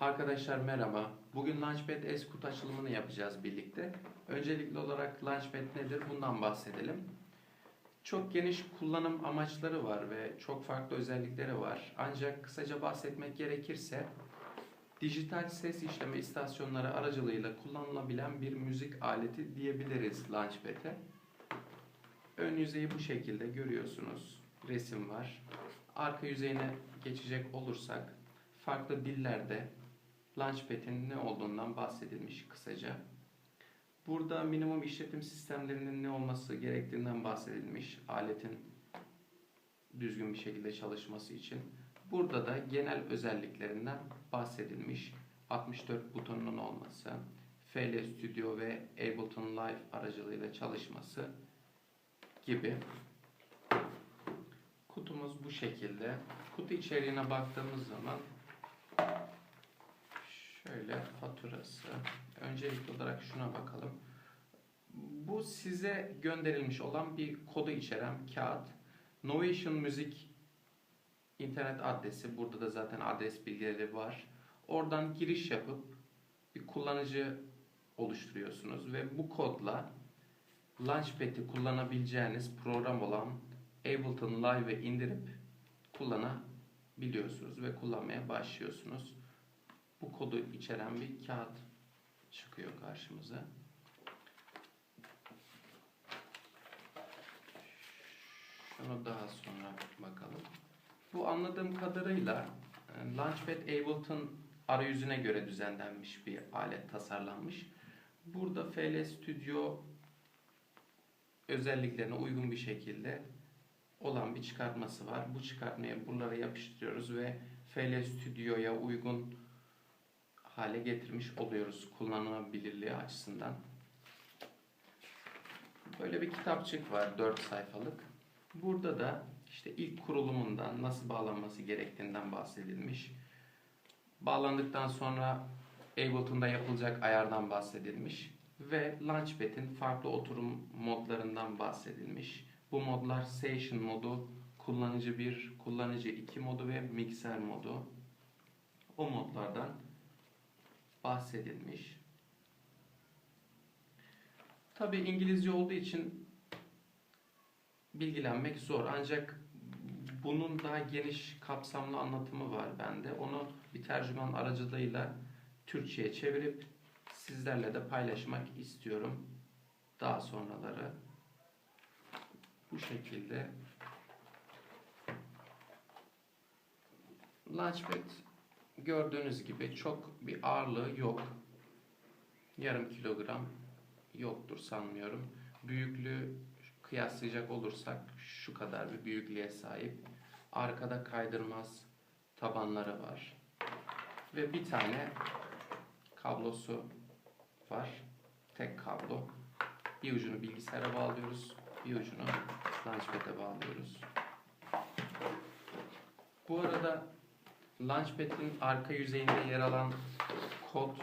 Arkadaşlar merhaba. Bugün Launchpad kutu açılımını yapacağız birlikte. Öncelikli olarak Launchpad nedir bundan bahsedelim. Çok geniş kullanım amaçları var ve çok farklı özellikleri var. Ancak kısaca bahsetmek gerekirse dijital ses işleme istasyonları aracılığıyla kullanılabilen bir müzik aleti diyebiliriz Launchpad'e. Ön yüzeyi bu şekilde görüyorsunuz. Resim var. Arka yüzeyine geçecek olursak farklı dillerde Launchpad'in ne olduğundan bahsedilmiş kısaca. Burada minimum işletim sistemlerinin ne olması gerektiğinden bahsedilmiş. Aletin düzgün bir şekilde çalışması için. Burada da genel özelliklerinden bahsedilmiş. 64 butonunun olması, FL Studio ve Ableton Live aracılığıyla çalışması gibi. Kutumuz bu şekilde. Kutu içeriğine baktığımız zaman şöyle faturası. Öncelikli olarak şuna bakalım. Bu size gönderilmiş olan bir kodu içeren kağıt. Novation Müzik internet adresi. Burada da zaten adres bilgileri var. Oradan giriş yapıp bir kullanıcı oluşturuyorsunuz ve bu kodla Launchpad'i kullanabileceğiniz program olan Ableton Live'ı indirip kullanabiliyorsunuz ve kullanmaya başlıyorsunuz. Bu kodu içeren bir kağıt çıkıyor karşımıza. Şunu daha sonra bakalım. Bu anladığım kadarıyla e, Launchpad Ableton arayüzüne göre düzenlenmiş bir alet tasarlanmış. Burada FL Studio özelliklerine uygun bir şekilde olan bir çıkartması var. Bu çıkartmayı buralara yapıştırıyoruz ve FL Studio'ya uygun hale getirmiş oluyoruz kullanılabilirliği açısından. Böyle bir kitapçık var 4 sayfalık. Burada da işte ilk kurulumundan nasıl bağlanması gerektiğinden bahsedilmiş. Bağlandıktan sonra Ableton'da yapılacak ayardan bahsedilmiş ve Launchpad'in farklı oturum modlarından bahsedilmiş. Bu modlar Session modu, kullanıcı 1, kullanıcı 2 modu ve mikser modu. Bahsedilmiş. Tabi İngilizce olduğu için bilgilenmek zor. Ancak bunun daha geniş kapsamlı anlatımı var bende. Onu bir tercüman aracılığıyla Türkçe'ye çevirip sizlerle de paylaşmak istiyorum. Daha sonraları bu şekilde Launchpad gördüğünüz gibi çok bir ağırlığı yok. Yarım kilogram yoktur sanmıyorum. Büyüklüğü kıyaslayacak olursak şu kadar bir büyüklüğe sahip. Arkada kaydırmaz tabanları var. Ve bir tane kablosu var. Tek kablo. Bir ucunu bilgisayara bağlıyoruz. Bir ucunu Launchpad'e bağlıyoruz. Bu arada Launchpad'in arka yüzeyinde yer alan kod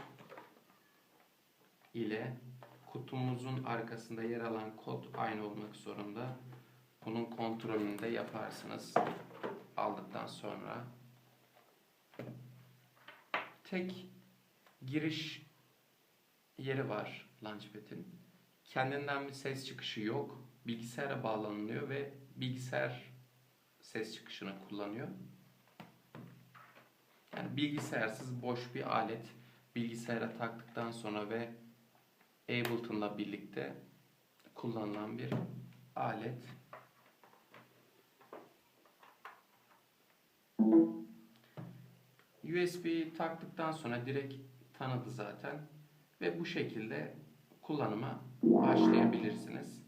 ile kutumuzun arkasında yer alan kod aynı olmak zorunda. Bunun kontrolünü de yaparsınız aldıktan sonra. Tek giriş yeri var Launchpad'in. Kendinden bir ses çıkışı yok. Bilgisayara bağlanılıyor ve bilgisayar ses çıkışını kullanıyor. Yani bilgisayarsız boş bir alet. Bilgisayara taktıktan sonra ve Ableton'la birlikte kullanılan bir alet. USB taktıktan sonra direkt tanıdı zaten ve bu şekilde kullanıma başlayabilirsiniz.